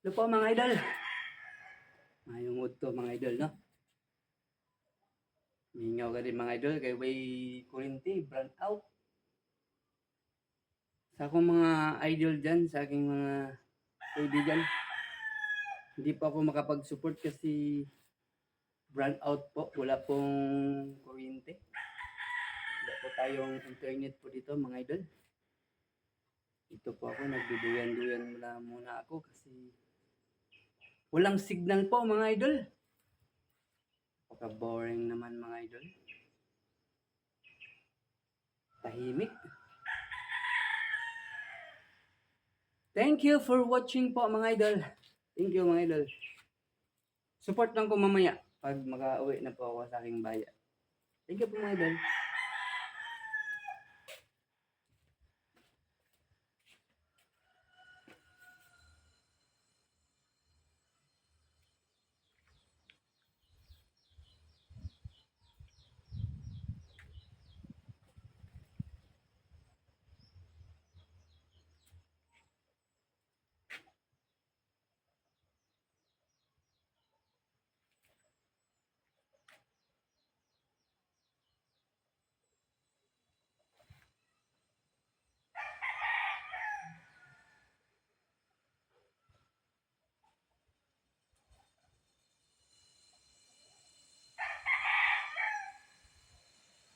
Hello po mga idol. Mayong mood to mga idol, no? Mingaw ka din mga idol kay way kurinti, brand out. Sa akong mga idol dyan, sa aking mga kaibigan, hindi pa ako makapag-support kasi brand out po. Wala pong kuryente. Wala po tayong internet po dito mga idol. Ito po ako, nagduduyan-duyan mula muna ako kasi walang signal po mga idol. Pagka-boring naman mga idol. Tahimik. Thank you for watching po mga idol. Thank you mga idol. Support lang ko mamaya pag maka-uwi na po ako sa aking bayan. Thank you po mga idol.